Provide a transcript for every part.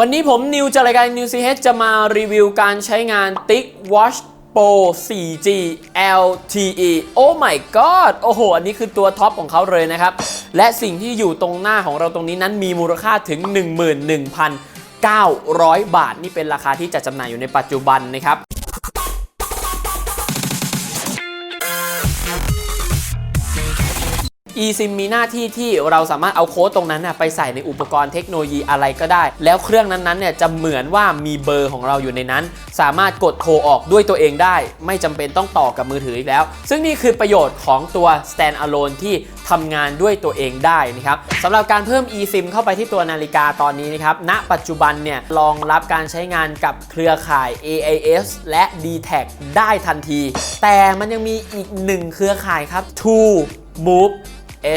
วันนี้ผมนิวจากรายการ New CH จะมารีวิวการใช้งาน Tick Watch Pro 4G LTE โอ้ my god โอ้โห อันนี้คือตัวท็อปของเขาเลยนะครับ และสิ่งที่อยู่ตรงหน้าของเราตรงนี้นั้นมีมูลค่าถึง 11,900 บาท นี่เป็นราคาที่จัดจำหน่ายอยู่ในปัจจุบันนะครับ eSIM มีหน้าที่ที่เราสามารถเอาโค้ดตรงนั้นนะไปใส่ในอุปกรณ์เทคโนโลยีอะไรก็ได้ แล้วเครื่องนั้นๆเนี่ยจะเหมือนว่ามีเบอร์ของเราอยู่ในนั้น สามารถกดโทรออกด้วยตัวเองได้ ไม่จำเป็นต้องต่อกับมือถืออีกแล้ว ซึ่งนี่คือประโยชน์ของตัว stand alone ที่ทำงานด้วยตัวเองได้นะครับสำหรับการเพิ่ม eSIM เข้าไปที่ตัวนาฬิกาตอนนี้นะครับณปัจจุบันเนี่ยรองรับการใช้งานกับเครือข่าย AIS และ d t a c ได้ทันที แต่มันยังมีอีกหนึ่งเครือข่ายครับ True Move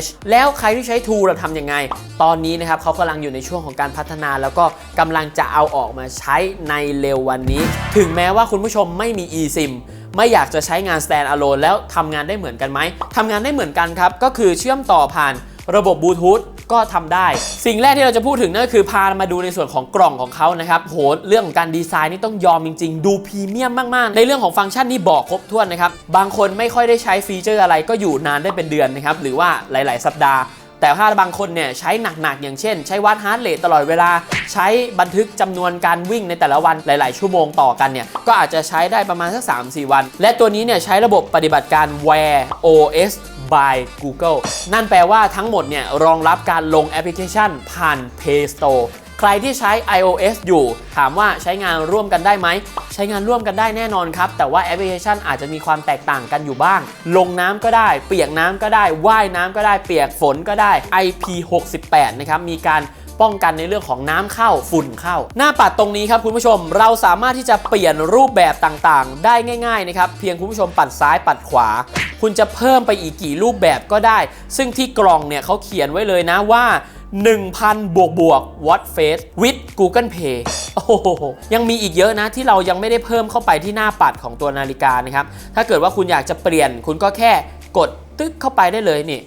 H แล้วใครที่ใช้ True เราทำยังไง ตอนนี้นะครับเขากำลังอยู่ในช่วงของการพัฒนาแล้วก็กำลังจะเอาออกมาใช้ในเร็ววันนี้ ถึงแม้ว่าคุณผู้ชมไม่มี eSIM ไม่อยากจะใช้งาน stand alone แล้วทำงานได้เหมือนกันไหมทำงานได้เหมือนกันครับ ก็คือเชื่อมต่อผ่านระบบบลูทูธ ก็ทำได้ สิ่งแรกที่เราจะพูดถึงนั่นก็คือพามาดูในส่วนของกล่องของเขานะครับโหเรื่องของการดีไซน์นี่ต้องยอมจริง ๆ ดูพรีเมียมมากๆ ในเรื่องของฟังก์ชันนี่บอกครบถ้วนนะครับบางคนไม่ค่อยได้ใช้ฟีเจอร์อะไรก็อยู่นานได้เป็นเดือนนะครับหรือว่าหลาย ๆ สัปดาห์แต่ถ้าบางคนเนี่ยใช้หนักๆ อย่างเช่น ใช้วัดฮาร์ดเรทตลอดเวลา ใช้บันทึกจำนวนการวิ่งในแต่ละวันหลาย ๆ ชั่วโมงต่อกันเนี่ย ก็อาจจะใช้ได้ประมาณสัก 3-4 วัน และตัวนี้เนี่ยใช้ระบบปฏิบัติการ Wear OS by Google นั่นแปลว่าทั้งหมดเนี่ยรองรับการลงแอปพลิเคชันผ่าน Play Store ใครที่ใช้ iOS อยู่ ถามว่าใช้งานร่วมกันได้ไหม ใช้งานร่วมกันได้แน่นอนครับ แต่ว่าแอปพลิเคชันอาจจะมีความแตกต่างกันอยู่บ้าง ลงน้ำก็ได้ เปียกน้ำก็ได้ ว่ายน้ำก็ได้ เปียกฝนก็ได้ IP68 นะครับมีการป้องกันในเรื่องของน้ำเข้าฝุ่นเข้า หน้าปัดตรงนี้ครับคุณผู้ชมเราสามารถที่จะเปลี่ยนรูปแบบต่างๆ ได้ง่ายๆนะครับเพียงคุณผู้ชมปัดซ้ายปัดขวา คุณจะเพิ่มไปอีกกี่รูปแบบก็ได้ ซึ่งที่กล่องเนี่ยเขาเขียนไว้เลยนะว่า 1,000 บวกบวก What Face with Google Pay โอ้โหยังมีอีกเยอะนะที่เรายังไม่ได้เพิ่มเข้าไปที่หน้าปัดของตัวนาฬิกานะครับ ถ้าเกิดว่าคุณอยากจะเปลี่ยนคุณก็แค่กดตึ๊กเข้าไปได้เลยนี่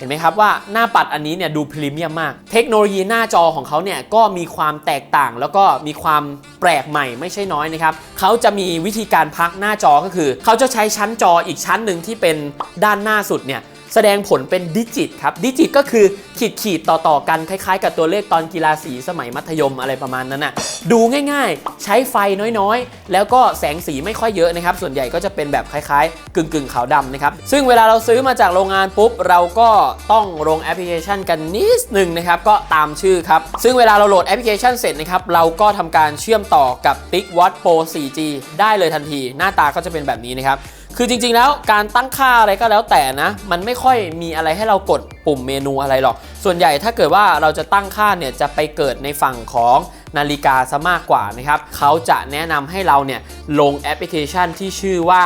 เห็นไหมครับว่าหน้าปัดอันนี้เนี่ยดูพรีเมียมมาก เทคโนโลยีหน้าจอของเขาเนี่ยก็มีความแตกต่าง แล้วก็มีความแปลกใหม่ไม่ใช่น้อยนะครับเขาจะมีวิธีการพักหน้าจอก็คือ เขาจะใช้ชั้นจออีกชั้นหนึ่งที่เป็นด้านหน้าสุดเนี่ย แสดงผลเป็นดิจิตครับ ดิจิตก็คือขีดขีดต่อต่อกันคล้ายๆ กับตัวเลขตอนกีฬาสีสมัยมัธยมอะไรประมาณนั้นน่ะดูง่ายๆ ใช้ไฟน้อยๆ แล้วก็แสงสีไม่ค่อยเยอะนะครับ ส่วนใหญ่ก็จะเป็นแบบคล้ายๆ กึ่งๆขาวดำนะครับ ซึ่งเวลาเราซื้อมาจากโรงงานปุ๊บ เราก็ต้องลงแอปพลิเคชันกันนิดหนึ่งนะครับ ก็ตามชื่อครับ ซึ่งเวลาเราโหลดแอปพลิเคชันเสร็จนะครับเราก็ทำการเชื่อมต่อกับ Big Watch Pro 4G ได้เลยทันที หน้าตาก็จะเป็นแบบนี้นะครับ คือจริงๆแล้วการตั้งค่าอะไรก็แล้วแต่นะ มันไม่ค่อยมีอะไรให้เรากดปุ่มเมนูอะไรหรอก ส่วนใหญ่ถ้าเกิดว่าเราจะตั้งค่าเนี่ยจะไปเกิดในฝั่งของนาฬิกาซะมากกว่านะครับเขาจะแนะนำให้เราเนี่ยลงแอปพลิเคชันที่ชื่อว่า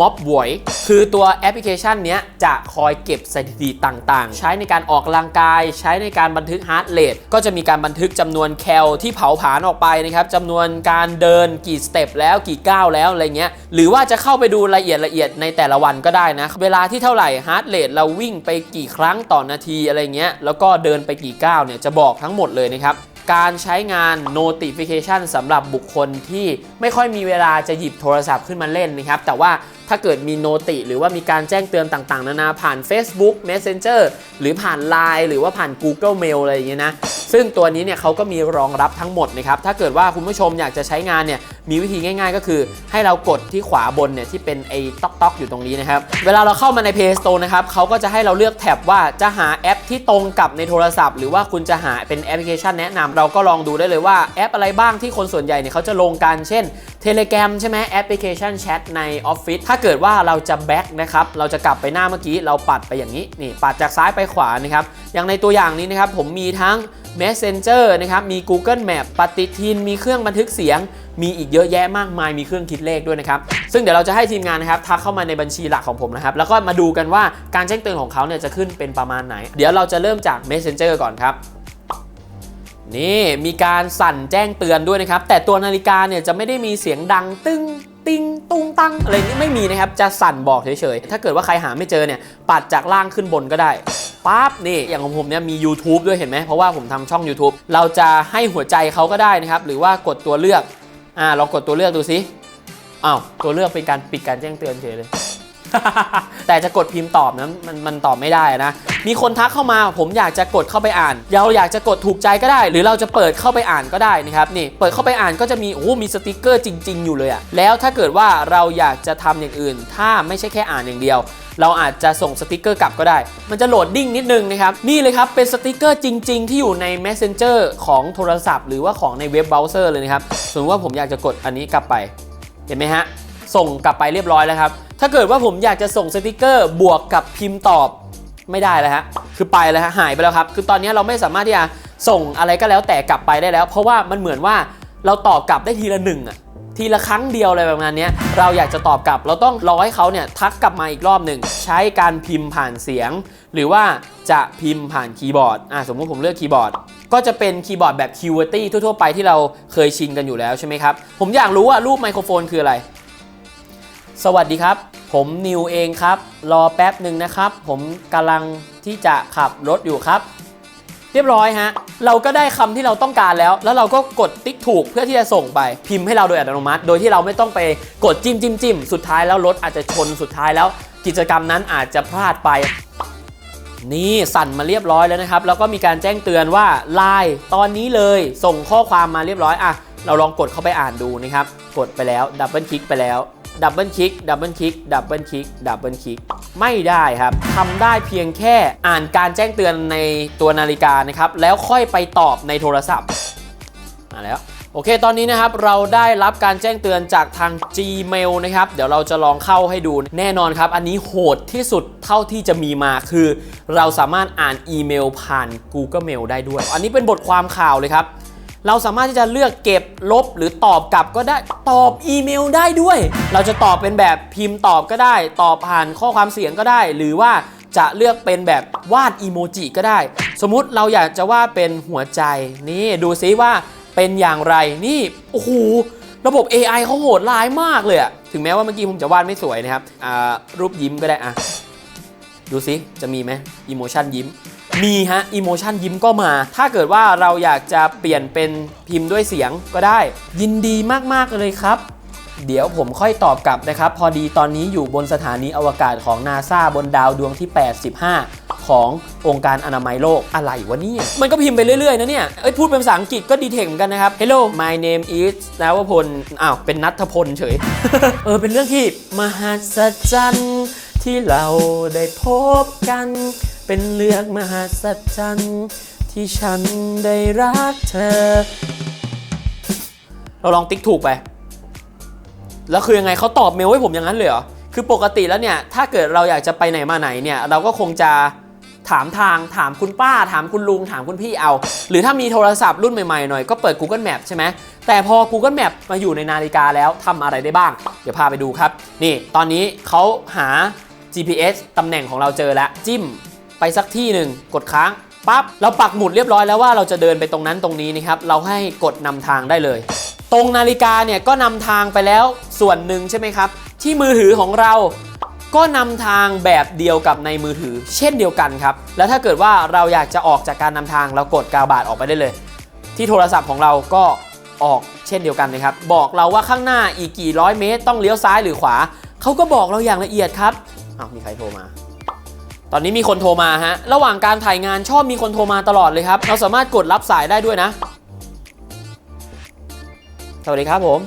ม็อบ v o i คือตัวแอปพลิเคชันนี้จะคอยเก็บสถิติต่างๆ ใช้ในการออกกำลังกาย ใช้ในการบันทึกฮาร์ดเรทก็จะมีการบันทึกจำนวนแคลที่เผาผลาญออกไปนะครับจำนวนการเดินกี่สเต็ปแล้วกี่ก้าวแล้วอะไรเงี้ยหรือว่าจะเข้าไปดูละเอียดละเอียดในแต่ละวันก็ได้นะ เวลาที่เท่าไหร่ฮาร์ดเรทเราวิ่งไปกี่ครั้งต่อนาทีอะไรเงี้ยแล้วก็เดินไปกี่ก้าวเนี่ยจะบอกทั้งหมดเลยนะครับ การใช้งาน notification สำหรับบุคคลที่ไม่ค่อยมีเวลาจะหยิบโทรศัพท์ขึ้นมาเล่นนะครับ แต่ว่า ถ้าเกิดมีโนติหรือว่ามีการแจ้งเตือนต่างๆ นานาผ่าน Facebook Messenger หรือผ่าน Line หรือว่าผ่าน Google Mail อะไรอย่างเงี้ยนะ ซึ่งตัวนี้เนี่ยเขาก็มีรองรับทั้งหมดนะครับ ถ้าเกิดว่าคุณผู้ชมอยากจะใช้งานเนี่ย มีวิธีง่าย ๆ ก็คือ ให้เรากดที่ขวาบนเนี่ยที่เป็นไอ้ต๊อกต๊อกๆอยู่ตรงนี้นะครับ เวลาเราเข้ามาใน Play Store นะครับเขาก็จะให้เราเลือกแท็บว่าจะหาแอปที่ตรงกับในโทรศัพท์ หรือว่าคุณจะหาเป็นแอปพลิเคชันแนะนำเราก็ลองดูได้เลยว่าแอปอะไรบ้างที่คนส่วนใหญ่เนี่ยเขาจะลงกัน เช่น Telegram ใช่ไหมแอปพลิเคชันแชทในออฟฟิศถ้าเกิดว่าเราจะแบ็กนะครับเราจะกลับไปหน้าเมื่อกี้เราปัดไปอย่างนี้นี่ปัดจากซ้ายไปขวานะครับอย่างในตัวอย่างนี้นะครับผมมีทั้ง Messenger นะครับ มี Google Map ปฏิทิน มีเครื่องบันทึกเสียง มีอีกเยอะแยะมากมาย มีเครื่องคิดเลขด้วยนะครับ ซึ่งเดี๋ยวเราจะให้ทีมงานนะครับทักเข้ามาในบัญชีหลักของผมนะครับ แล้วก็มาดูกันว่าการแจ้งเตือนของเขาเนี่ยจะขึ้นเป็นประมาณไหน เดี๋ยวเราจะเริ่มจาก Messenger ก่อนครับ นี่มีการสั่นแจ้งเตือนด้วยนะครับ แต่ตัวนาฬิกาเนี่ยจะไม่ได้มีเสียงดังตึ้งติงตุงตังอะไรนี้ไม่มีนะครับ จะสั่นบอกเฉยๆ ถ้าเกิดว่าใครหาไม่เจอเนี่ย ปัดจากล่างขึ้นบนก็ได้ปั๊บนี่อย่างของผมเนี่ยมี YouTube ด้วยเห็นไหมเพราะว่าผมทำช่อง YouTube เราจะให้หัวใจเขาก็ได้นะครับ หรือว่ากดตัวเลือกอ่าลองกดตัวเลือกดูสิอ้าวตัวเลือกเป็นการปิดการแจ้งเตือนเฉยเลย แต่จะกดพิมพ์ตอบนะมันมันตอบไม่ได้นะ มีคนทักเข้ามาผมอยากจะกดเข้าไปอ่านเราอยากจะกดถูกใจก็ได้ หรือเราจะเปิดเข้าไปอ่านก็ได้นะครับนี่เปิดเข้าไปอ่านก็จะมีโอ้มีสติกเกอร์จริง ๆ อยู่เลยอะแล้วถ้าเกิดว่าเราอยากจะทำอย่างอื่น ถ้าไม่ใช่แค่อ่านอย่างเดียวเราอาจจะส่งสติกเกอร์กลับก็ได้ มันจะโหลดดิ้งนิดนึงนะครับ นี่เลยครับ เป็นสติกเกอร์จริง ๆ ที่อยู่ใน Messenger ของโทรศัพท์ หรือว่าของในเว็บเบราว์เซอร์เลยนะครับ สมมติว่าผมอยากจะกดอันนี้กลับไป เห็นไหมฮะ ส่งกลับไปเรียบร้อยแล้วครับ ถ้าเกิดว่าผมอยากจะส่งสติกเกอร์บวกกับพิมพ์ตอบไม่ได้แล้วฮะคือไปแล้วฮะหายไปแล้วครับ คือตอนนี้เราไม่สามารถที่จะส่งอะไรก็แล้วแต่กลับไปได้แล้ว เพราะว่ามันเหมือนว่าเราตอบกลับได้ทีละหนึ่งอะทีละครั้งเดียวอะไรประมาณนี้เราอยากจะตอบกลับ เราต้องรอให้เขาเนี่ยทักกลับมาอีกรอบหนึ่งใช้การพิมพ์ผ่านเสียง หรือว่าจะพิมพ์ผ่านคีย์บอร์ดอะสมมติผมเลือกคีย์บอร์ด ก็จะเป็นคีย์บอร์ดแบบ QWERTY ทั่วๆไปที่เราเคยชินกันอยู่แล้วใช่ไหมครับ ผมอยากรู้ว่ารูปไมโครโฟนคืออะไร สวัสดีครับ ผมนิวเองครับ รอแป๊บหนึ่งนะครับ ผมกำลังที่จะขับรถอยู่ครับ เรียบร้อยฮะ เราก็ได้คำที่เราต้องการแล้ว แล้วเราก็กดติ๊กถูกเพื่อที่จะส่งไป พิมพ์ให้เราโดยอัตโนมัติ โดยที่เราไม่ต้องไปกดจิ้มจิ้มจิ้มสุดท้ายแล้วรถอาจจะชนสุดท้ายแล้ว กิจกรรมนั้นอาจจะพลาดไป นี่สั่นมาเรียบร้อยแล้วนะครับ แล้วก็มีการแจ้งเตือนว่าไลน์ตอนนี้เลยส่งข้อความมาเรียบร้อยอะเราลองกดเข้าไปอ่านดูนะครับ กดไปแล้วดับเบิลคลิกไปแล้ว ดับเบิลคลิก ดับเบิลคลิก ดับเบิลคลิก ดับเบิลคลิก ไม่ได้ครับทำได้เพียงแค่อ่านการแจ้งเตือนในตัวนาฬิกานะครับ แล้วค่อยไปตอบในโทรศัพท์มาแล้วโอเค ตอนนี้นะครับ เราได้รับการแจ้งเตือนจากทาง Gmail นะครับ เดี๋ยวเราจะลองเข้าให้ดู แน่นอนครับ อันนี้โหดที่สุดเท่าที่จะมีมาคือ เราสามารถอ่านอีเมลผ่าน Google Mail ได้ด้วย อันนี้เป็นบทความข่าวเลยครับ เราสามารถที่จะเลือกเก็บลบหรือตอบกลับก็ได้ตอบอีเมลได้ด้วย เราจะตอบเป็นแบบพิมพ์ตอบก็ได้ ตอบผ่านข้อความเสียงก็ได้ หรือว่าจะเลือกเป็นแบบวาดอีโมจิก็ได้ สมมุติเราอยากจะวาดเป็นหัวใจนี่ดูซิว่าเป็นอย่างไรนี่โอ้โหระบบ AI เขาโหดร้ายมากเลยอะถึงแม้ว่าเมื่อกี้ผมจะวาดไม่สวยนะครับรูปยิ้มก็ได้อะดูสิจะมีไหมอีโมชันยิ้ม มีฮะอีโมชันยิ้มก็มา ถ้าเกิดว่าเราอยากจะเปลี่ยนเป็นพิมพ์ด้วยเสียงก็ได้ ยินดีมาก ๆ เลยครับ เดี๋ยวผมค่อยตอบกลับนะครับ พอดีตอนนี้อยู่บนสถานีอวกาศของนาซาบนดาวดวงที่ 85ขององค์การอนามัยโลกอะไรวะเนี่ย มันก็พิมพ์ไปเรื่อย ๆ นะเนี่ย เอ้ย พูดเป็นภาษาอังกฤษก็ดีเทคเหมือนกันนะครับ Hello my name is นวพล อ้าว เป็นนัทพลเฉย เออ เป็นเรื่องที่ มหัศจรรย์ที่เราได้พบกัน เป็นเรื่องมหัศจรรย์ที่ฉันได้รักเธอ เราลองติ๊กถูกไป แล้วคือยังไงเขาตอบเมลให้ผมอย่างนั้นเลยเหรอ คือปกติแล้วเนี่ย ถ้าเกิดเราอยากจะไปไหนมาไหนเนี่ย เราก็คงจะถามทางถามคุณป้า ถามคุณลุง ถามคุณพี่เอา หรือถ้ามีโทรศัพท์รุ่นใหม่ๆหน่อยก็เปิด Google Map ใช่ไหมแต่พอ Google Map มาอยู่ในนาฬิกาแล้วทำอะไรได้บ้าง เดี๋ยวพาไปดูครับ นี่ตอนนี้เขาหา GPS ตำแหน่งของเราเจอแล้วจิ้ม ไปสักที่หนึ่งกดค้างปั๊บเราปักหมุดเรียบร้อยแล้วว่าเราจะเดินไปตรงนั้นตรงนี้นะครับเราให้กดนำทางได้เลย ตรงนาฬิกาเนี่ยก็นำทางไปแล้วส่วนหนึ่งใช่ไหมครับ ที่มือถือของเราก็นำทางแบบเดียวกับในมือถือ เช่นเดียวกันครับ แล้วถ้าเกิดว่าเราอยากจะออกจากการนำทางเรากดกาบาดออกไปได้เลย ที่โทรศัพท์ของเราก็ออกเช่นเดียวกันนะครับ บอกเราว่าข้างหน้าอีกกี่ร้อยเมตร ต้องเลี้ยวซ้ายหรือขวาเขาก็บอกเราอย่างละเอียดครับอ้าวมีใครโทรมา ตอนนี้มีคนโทรมาฮะ ระหว่างการถ่ายงานชอบมีคนโทรมาตลอดเลยครับ เราสามารถกดรับสายได้ด้วยนะ สวัสดีครับผม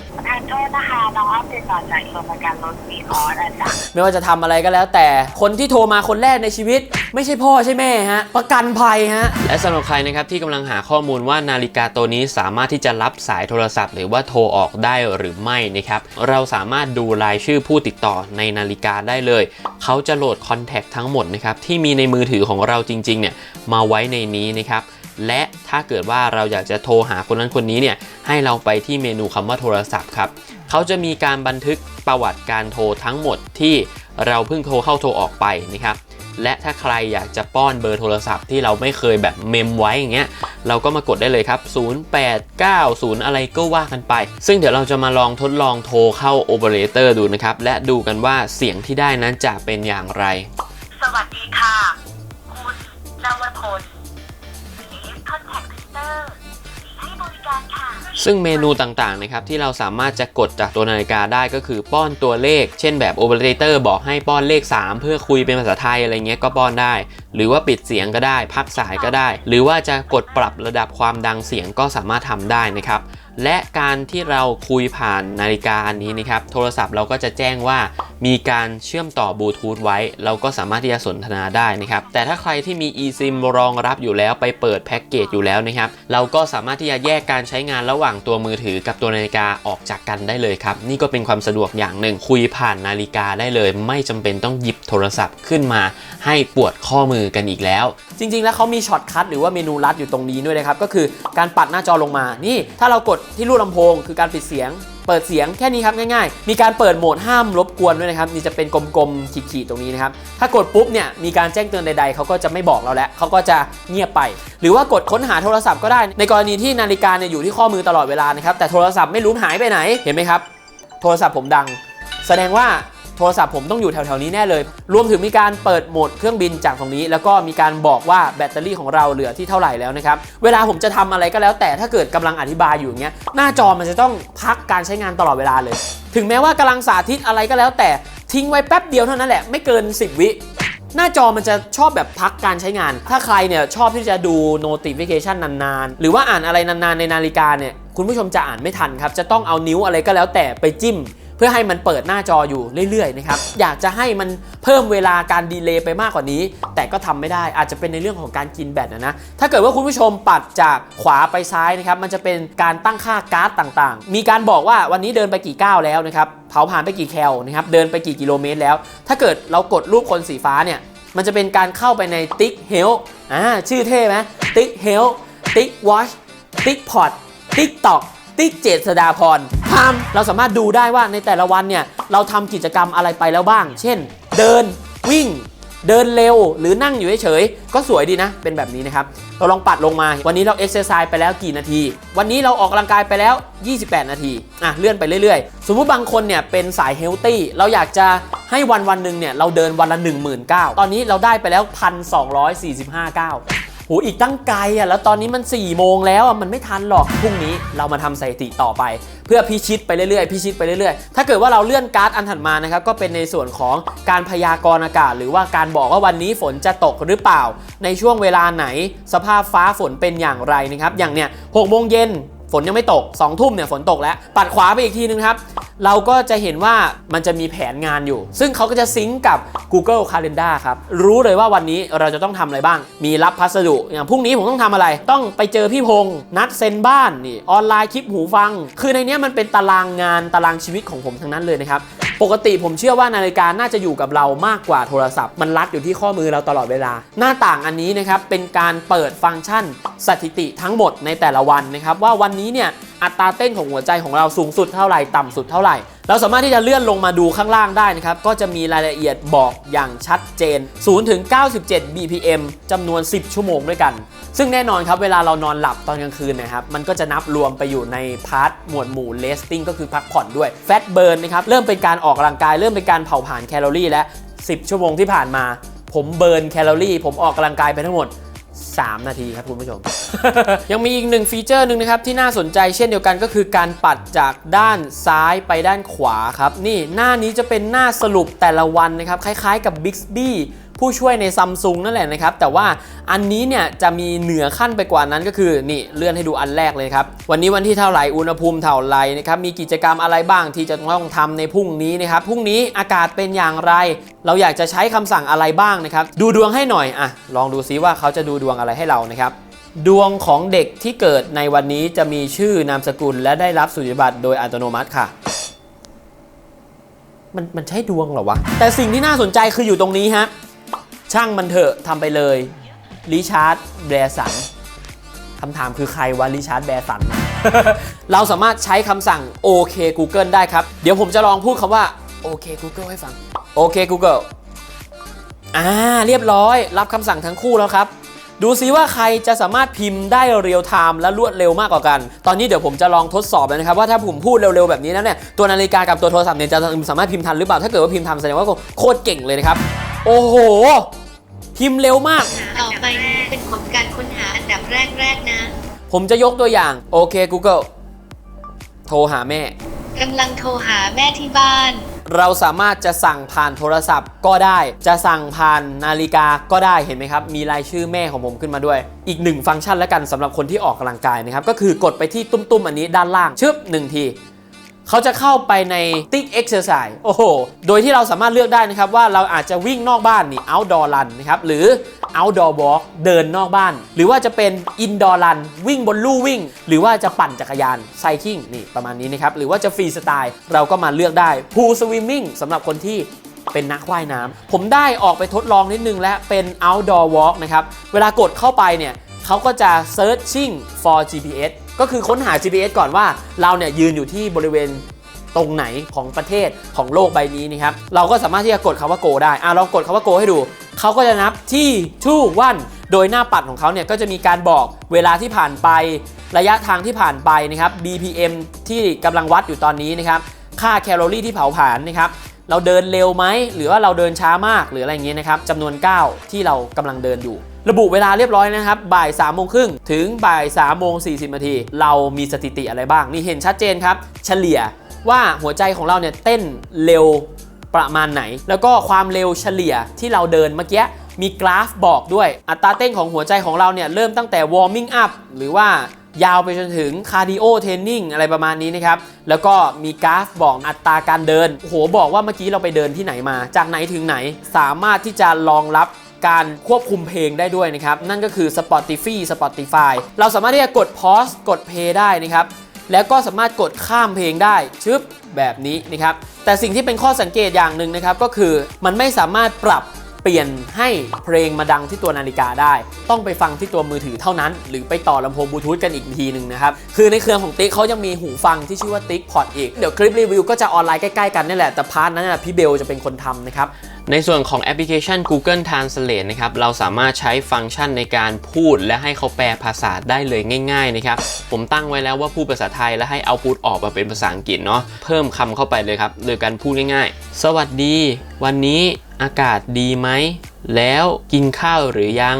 โทษนะคะ น้องอ้อมติดต่อจากกรมการรถวีออสอาจารย์ไม่ว่าจะทำอะไรก็แล้ว แต่คนที่โทรมาคนแรกในชีวิต ไม่ใช่พ่อใช่แม่ฮะ ประกันภัยฮะ และสำหรับใครนะครับที่กำลังหาข้อมูลว่านาฬิกาตัวนี้สามารถที่จะรับสายโทรศัพท์ หรือว่าโทรออกได้หรือไม่นะครับเราสามารถดูรายชื่อผู้ติดต่อในนาฬิกาได้เลย เขาจะโหลดคอนแทคทั้งหมดนะครับที่มีในมือถือของเราจริงๆเนี่ยมาไว้ในนี้นะครับ และถ้าเกิดว่าเราอยากจะโทรหาคนนั้นคนนี้เนี่ยให้เราไปที่เมนูคำว่าโทรศัพท์ครับเขาจะมีการบันทึกประวัติการโทรทั้งหมดที่เราเพิ่งโทรเข้าโทรออกไปนะครับและถ้าใครอยากจะป้อนเบอร์โทรศัพท์ที่เราไม่เคยแบบเมมไว้อย่างเงี้ยเราก็มากดได้เลยครับ 0890 อะไรก็ว่ากันไป ซึ่งเดี๋ยวเราจะมาลองทดลองโทรเข้าโอเปอเรเตอร์ดูนะครับ และดูกันว่าเสียงที่ได้นั้นจะเป็นอย่างไร สวัสดีค่ะ คุณนวพล ซึ่งเมนูต่างๆนะครับที่เราสามารถจะกดจากตัวนาฬิกาได้ก็คือป้อนตัวเลข เช่นแบบโอเปอเรเตอร์บอกให้ป้อนเลข 3 เพื่อคุยเป็นภาษาไทยอะไรเงี้ยก็ป้อนได้ หรือว่าปิดเสียงก็ได้ พักสายก็ได้ หรือว่าจะกดปรับระดับความดังเสียงก็สามารถทำได้นะครับ และการที่เราคุยผ่านนาฬิกาอันนี้นะครับ โทรศัพท์เราก็จะแจ้งว่ามีการเชื่อมต่อบลูทูธไว้ เราก็สามารถที่จะสนทนาได้นะครับ แต่ถ้าใครที่มี eSIM รองรับอยู่แล้วไปเปิดแพ็กเกจอยู่แล้วนะครับ เราก็สามารถที่จะแยกการใช้งานระหว่างตัวมือถือกับตัวนาฬิกาออกจากกันได้เลยครับ นี่ก็เป็นความสะดวกอย่างหนึ่ง คุยผ่านนาฬิกาได้เลย ไม่จำเป็นต้องหยิบโทรศัพท์ขึ้นมา ให้ปวดข้อมือกันอีกแล้ว จริง ๆ แล้วเขามีช็อตคัทหรือว่าเมนูลัดอยู่ตรงนี้ด้วยนะครับ ก็คือการปัดหน้าจอลงมา นี่ถ้าเรากดที่รูดลำโพงคือการปิดเสียง เปิดเสียงแค่นี้ครับง่ายๆ มีการเปิดโหมดห้ามรบกวนด้วยนะครับนี่จะเป็นกลมๆขีดๆตรงนี้นะครับถ้ากดปุ๊บเนี่ยมีการแจ้งเตือนใดๆเขาก็จะไม่บอกเราแล้วเขาก็จะเงียบไป หรือว่ากดค้นหาโทรศัพท์ก็ได้ ในกรณีที่นาฬิกาเนี่ยอยู่ที่ข้อมือตลอดเวลานะครับแต่โทรศัพท์ไม่รู้หายไปไหนเห็นไหมครับโทรศัพท์ผมดัง แสดงว่า โทรศัพท์ผมต้องอยู่แถวๆนี้แน่เลย รวมถึงมีการเปิดโหมดเครื่องบินจากตรงนี้ แล้วก็มีการบอกว่าแบตเตอรี่ของเราเหลือที่เท่าไหร่แล้วนะครับ เวลาผมจะทำอะไรก็แล้ว แต่ถ้าเกิดกำลังอธิบายอยู่อย่างเงี้ย หน้าจอมันจะต้องพักการใช้งานตลอดเวลาเลย ถึงแม้ว่ากำลังสาธิตอะไรก็แล้วแต่ทิ้งไว้แป๊บเดียวเท่านั้นแหละไม่เกิน 10 วิหน้าจอมันจะชอบแบบพักการใช้งาน ถ้าใครเนี่ยชอบที่จะดู notification นานๆ หรือว่าอ่านอะไรนานๆ ในนาฬิกาเนี่ย คุณผู้ชมจะอ่านไม่ทันครับ จะต้องเอานิ้วอะไรก็แล้วแต่ไปจิ้ม เพื่อให้มันเปิดหน้าจออยู่เรื่อยๆนะครับอยากจะให้มันเพิ่มเวลาการดีเลย์ไปมากกว่านี้ แต่ก็ทำไม่ได้อาจจะเป็นในเรื่องของการกินแบตนะนะถ้าเกิดว่าคุณผู้ชมปัดจากขวาไปซ้ายนะครับมันจะเป็นการตั้งค่าก๊าซต่างๆ มีการบอกว่าวันนี้เดินไปกี่ก้าวแล้วนะครับเผาผ่านไปกี่แคลนะครับเดินไปกี่กิโลเมตรแล้ว ถ้าเกิดเรากดรูปคนสีฟ้าเนี่ยมันจะเป็นการเข้าไปใน Tick Health อ่าชื่อเท่ไหม Tick Health Tick Watch Tick Pot Tick Tok ติ๊ก เจษดาพรทำเราสามารถดูได้ว่าในแต่ละวันเนี่ยเราทำกิจกรรมอะไรไปแล้วบ้าง เช่น เดินวิ่ง เดินเร็วหรือนั่งอยู่เฉยๆก็สวยดีนะ เป็นแบบนี้นะครับ เราลองปัดลงมา วันนี้เราเอ็กซ์ไซส์ไปแล้วกี่นาที วันนี้เราออกกำลังกายไปแล้ว 28 นาทีอะเลื่อนไปเรื่อยๆ สมมุติบางคนเนี่ยเป็นสายเฮลตี้เราอยากจะให้วันวันๆหนึ่งเนี่ยเราเดินวันละ 1 9 0 0 0ตอนนี้เราได้ไปแล้ว 1,245ก้าว โหอีกตั้งไกลอะแล้วตอนนี้มัน4ี่โมงแล้วอะมันไม่ทันหรอกพรุ่งนี้เรามาทำสถิติต่อไป เพื่อพิชิตไปเรื่อยๆพิชิตไปเรื่อยๆ ถ้าเกิดว่าเราเลื่อนการ์ดอันถัดมานะครับก็เป็นในส่วนของการพยากรณ์อากาศ หรือว่าการบอกว่าวันนี้ฝนจะตกหรือเปล่า ในช่วงเวลาไหน สภาพฟ้าฝนเป็นอย่างไรนะครับอย่างเนี้ยหกโมงเย็น ฝนยังไม่ตก2องทุ่มเนี่ยฝนตกแล้วปัดขวาไปอีกทีนึงครับ เราก็จะเห็นว่ามันจะมีแผนงานอยู่ ซึ่งเขาก็จะซิงก์กับ Google Calendar ครับ รู้เลยว่าวันนี้เราจะต้องทำอะไรบ้าง มีรับพัสดุ อย่างพรุ่งนี้ผมต้องทำอะไร ต้องไปเจอพี่พงษ์นัดเซ็นบ้านนี่ออนไลน์คลิปหูฟัง คือในนี้มันเป็นตารางงานตารางชีวิตของผมทั้งนั้นเลยนะครับปกติผมเชื่อว่านาฬิกาน่าจะอยู่กับเรามากกว่าโทรศัพท์ มันรัดอยู่ที่ข้อมือเราตลอดเวลา หน้าต่างอันนี้นะครับเป็นการเปิดฟังก์ชัน สถิติทั้งหมดในแต่ละวันนะครับว่าวันนี้เนี่ยอัตราเต้นของหัวใจของเราสูงสุดเท่าไหร่ต่ำสุดเท่าไหร่ เราสามารถที่จะเลื่อนลงมาดูข้างล่างได้นะครับก็จะมีรายละเอียดบอกอย่างชัดเจน 0 ถึง 97 BPM จำนวน 10 ชั่วโมงด้วยกัน ซึ่งแน่นอนครับเวลาเรานอนหลับตอนกลางคืนนะครับมันก็จะนับรวมไปอยู่ในพาร์ทหมวดหมู่ resting ก็คือพักผ่อนด้วย fat burn นะครับเริ่มเป็นการออกกำลังกายเริ่มเป็นการเผาผลาญแคลอรี่และ 10 ชั่วโมงที่ผ่านมา ผมเบิร์นแคลอรี่ ผมออกกำลังกายไปทั้งหมด 3 นาทีครับคุณผู้ชม ยังมีอีกหนึ่งฟีเจอร์หนึ่งนะครับที่น่าสนใจเช่นเดียวกันก็คือการปัดจากด้านซ้ายไปด้านขวาครับ นี่หน้านี้จะเป็นหน้าสรุปแต่ละวันนะครับ คล้ายๆกับ Bixby ผู้ช่วยในซัมซุงนั่นแหละนะครับ แต่ว่าอันนี้เนี่ยจะมีเหนือขั้นไปกว่านั้นก็คือนี่เลื่อนให้ดูอันแรกเลยครับ วันนี้วันที่เท่าไหร่อุณหภูมิเท่าไหร่นะครับมีกิจกรรมอะไรบ้างที่จะต้องทำในพรุ่งนี้นะครับพรุ่งนี้อากาศเป็นอย่างไร เราอยากจะใช้คำสั่งอะไรบ้างนะครับ ดูดวงให้หน่อยอะลองดูซิว่าเขาจะดูดวงอะไรให้เรานะครับดวงของเด็กที่เกิดในวันนี้จะมีชื่อนามสกุล และได้รับสุญญบัตรโดยอัตโนมัติค่ะ มันมันใช่ดวงเหรอวะ แต่สิ่งที่น่าสนใจคืออยู่ตรงนี้ฮะ ช่างมันเถอะทำไปเลยริชาร์ดแบรสันคำถามคือใครวะริชาร์ดแบรสัน เราสามารถใช้คำสั่งโอเค Google ได้ครับ เดี๋ยวผมจะลองพูดคำว่าโอเค Google ให้ฟังโอเค Google อ่าเรียบร้อย รับคำสั่งทั้งคู่แล้วครับ ดูซิว่าใครจะสามารถพิมพ์ได้เรียลไทม์และรวดเร็วมากกว่ากัน ตอนนี้เดี๋ยวผมจะลองทดสอบเลยนะครับ ว่าถ้าผมพูดเร็วๆแบบนี้แล้วเนี่ยตัวนาฬิกากับตัวโทรศัพท์เนี่ยจะสามารถพิมพ์ทันหรือเปล่าถ้าเกิดว่าพิมพ์ทันแสดงว่าโคตรเก่งเลยนะครับ โอ้โห พิมพ์เร็วมาก ต่อไปนี้เป็นผลการค้นหาอันดับแรกๆนะผมจะยกตัวอย่าง โอเค Google โทรหาแม่ กำลังโทรหาแม่ที่บ้าน เราสามารถจะสั่งผ่านโทรศัพท์ก็ได้ จะสั่งผ่านนาฬิกาก็ได้เห็นไหมครับ มีรายชื่อแม่ของผมขึ้นมาด้วย อีกหนึ่งฟังก์ชันแล้วกันสำหรับคนที่ออกกำลังกายนะครับ ก็คือกดไปที่ตุ้มๆ อันนี้ด้านล่าง ชึบหนึ่งที เขาจะเข้าไปใน Tick Exercise โอ้โห โดยที่เราสามารถเลือกได้นะครับ ว่าเราอาจจะวิ่งนอกบ้านนี่ outdoor run นะครับ หรือ outdoor walk เดินนอกบ้าน หรือว่าจะเป็น indoor run วิ่งบนลู่วิ่ง หรือว่าจะปั่นจักรยาน cycling นี่ประมาณนี้นะครับ หรือว่าจะฟรีสไตล์เราก็มาเลือกได้ pool swimming สำหรับคนที่เป็นนักว่ายน้ำผมได้ออกไปทดลองนิดนึงและเป็น outdoor walk นะครับ เวลากดเข้าไปเนี่ยเขาก็จะ searching for GPS ก็คือค้นหา GPS ก่อนว่าเราเนี่ยยืนอยู่ที่บริเวณตรงไหนของประเทศของโลกใบนี้นะครับ เราก็สามารถที่จะกดคำว่า go ได้อะเรากดคำว่า go ให้ดู เขาก็จะนับที่ two one โดยหน้าปัดของเขาเนี่ยก็จะมีการบอกเวลาที่ผ่านไประยะทางที่ผ่านไปนะครับ BPM ที่กำลังวัดอยู่ตอนนี้นะครับ ค่าแคลอรี่ที่เผาผลาญนะครับ เราเดินเร็วไหม หรือว่าเราเดินช้ามากหรืออะไรเงี้ยนะครับจำนวน 9 ที่เรากำลังเดินอยู่ ระบุเวลาเรียบร้อยนะครับบ่าย3ามโมงครึ่งถึงบ่าย3ามโมงสีนาที เรามีสถิติอะไรบ้าง นี่เห็นชัดเจนครับ เฉลี่ยว่าหัวใจของเราเนี่ยเต้นเร็วประมาณไหน แล้วก็ความเร็วเฉลี่ยที่เราเดินเมื่อกี้มีกราฟบอกด้วย อัตราเต้นของหัวใจของเราเนี่ยเริ่มตั้งแต่ warming up หรือว่ายาวไปจนถึง cardio training อะไรประมาณนี้นะครับ แล้วก็มีกราฟบอกอัตราการเดิน โหบอกว่าเมื่อกี้เราไปเดินที่ไหนมา จากไหนถึงไหน สามารถที่จะรองรับ การควบคุมเพลงได้ด้วยนะครับ นั่นก็คือ Spotify Spotify เราสามารถที่จะกด pause กด play ได้นะครับ แล้วก็สามารถกดข้ามเพลงได้ชึบแบบนี้นะครับ แต่สิ่งที่เป็นข้อสังเกตอย่างหนึ่งนะครับ ก็คือมันไม่สามารถปรับเปลี่ยนให้เพลงมาดังที่ตัวนาฬิกาได้ ต้องไปฟังที่ตัวมือถือเท่านั้น หรือไปต่อลำโพงบลูทูธกันอีกทีหนึ่งนะครับ คือในเครือของติ๊กเขายังมีหูฟังที่ชื่อว่าติ๊กพอดอีก เดี๋ยวคลิปรีวิวก็จะออนไลน์ใกล้ๆกันนี่แหละ แต่พาร์ทนั้นนะพี่เบลจะเป็นคนทำนะครับ ในส่วนของแอปพลิเคชัน Google Translate นะครับเราสามารถใช้ฟังก์ชันในการพูด และให้เขาแปลภาษาได้เลยง่ายๆนะครับผมตั้งไว้แล้วว่าพูดภาษาไทยและให้เอาพูดออกมาเป็นภาษาอังกฤษเนาะเพิ่มคำเข้าไปเลยครับโดยการพูดง่ายๆ สวัสดี วันนี้อากาศดีไหม แล้วกินข้าวหรือยัง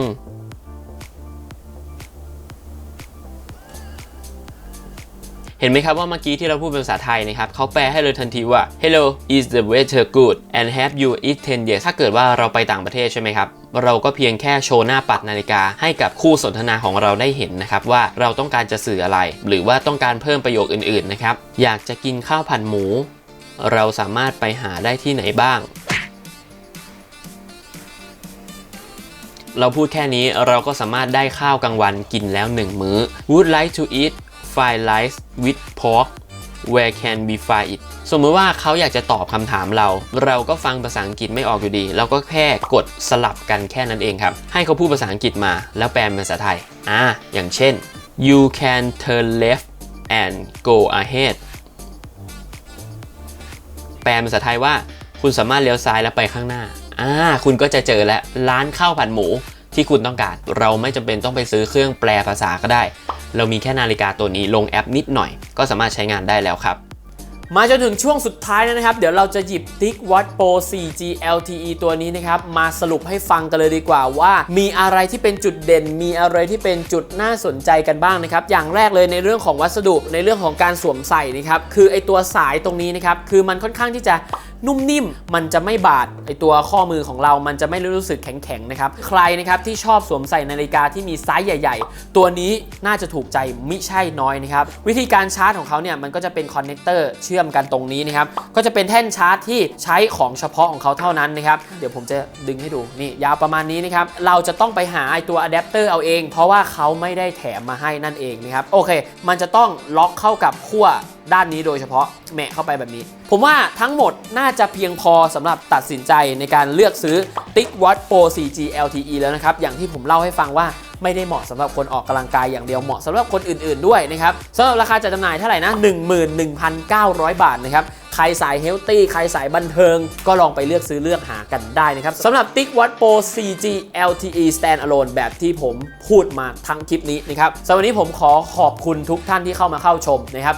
เห็นไหมครับว่าเมื่อกี้ที่เราพูดเป็นภาษาไทยนะครับเขาแปลให้เลยทันทีว่า Hello is the weather good and have you eaten yet ถ้าเกิดว่าเราไปต่างประเทศใช่ไหมครับเราก็เพียงแค่โชว์หน้าปัดนาฬิกา ให้กับคู่สนทนาของเราได้เห็นนะครับว่าเราต้องการจะสื่ออะไร หรือว่าต้องการเพิ่มประโยคอื่นๆนะครับอยากจะกินข้าวผัดหมู เราสามารถไปหาได้ที่ไหนบ้าง เราพูดแค่นี้เราก็สามารถได้ข้าวกลางวันกินแล้ว 1 มื้อ Would like to eat fried rice with pork Where can we find it สมมติว่าเขาอยากจะตอบคำถามเรา เราก็ฟังภาษาอังกฤษไม่ออกอยู่ดี เราก็แค่กดสลับกันแค่นั้นเองครับ ให้เขาพูดภาษาอังกฤษมา แล้วแปลเป็นภาษาไทย อ่า อย่างเช่น you can turn left and go ahead แปลเป็นภาษาไทยว่า คุณสามารถเลี้ยวซ้ายแล้วไปข้างหน้า อ่า คุณก็จะเจอแล้วร้านข้าวผัดหมูที่คุณต้องการ เราไม่จำเป็นต้องไปซื้อเครื่องแปลภาษาก็ได้ เรามีแค่นาฬิกาตัวนี้ลงแอปนิดหน่อย ก็สามารถใช้งานได้แล้วครับมาจนถึงช่วงสุดท้ายแล้วนะครับ เดี๋ยวเราจะหยิบ Tick Watch Pro 4G LTE ตัวนี้นะครับ มาสรุปให้ฟังกันเลยดีกว่าว่า มีอะไรที่เป็นจุดเด่น มีอะไรที่เป็นจุดน่าสนใจกันบ้างนะครับ อย่างแรกเลยในเรื่องของวัสดุในเรื่องของการสวมใส่นะครับ คือไอตัวสายตรงนี้นะครับ คือมันค่อนข้างที่จะ นุ่มนิ่ม มันจะไม่บาดไอตัวข้อมือของเรามันจะไม่รู้สึกแข็งๆนะครับใครนะครับที่ชอบสวมใส่นาฬิกาที่มีไซส์ใหญ่ ๆ ตัวนี้น่าจะถูกใจมิใช่น้อยนะครับวิธีการชาร์จของเขาเนี่ยมันก็จะเป็นคอนเนคเตอร์เชื่อมกันตรงนี้นะครับก็จะเป็นแท่นชาร์จที่ใช้ของเฉพาะของเขาเท่านั้นนะครับเดี๋ยวผมจะดึงให้ดูนี่ยาวประมาณนี้นะครับเราจะต้องไปหาไอตัวอะแดปเตอร์เอาเอง เพราะว่าเขาไม่ได้แถมมาให้นั่นเองนะครับโอเค มันจะต้องล็อกเข้ากับขั้วด้านนี้โดยเฉพาะแหมะเข้าไปแบบนี้ ผมว่าทั้งหมดน่าจะเพียงพอสำหรับตัดสินใจในการเลือกซื้อ Tick Watch Pro 4G LTE แล้วนะครับ อย่างที่ผมเล่าให้ฟังว่าไม่ได้เหมาะสำหรับคนออกกำลังกายอย่างเดียวเหมาะสำหรับคนอื่นๆด้วยนะครับสำหรับราคาจัดจำหน่ายเท่าไหร่นะ11,900 บาทนะครับใครสายเฮลตี้ใครสายบันเทิง ก็ลองไปเลือกซื้อเลือกหากันได้นะครับสำหรับ Tick Watch Pro 4G LTE Standalone แบบที่ผมพูดมาทั้งคลิปนี้นะครับสำหรับวันนี้ผมขอขอบคุณทุกท่านที่เข้ามาเข้าชมนะครับ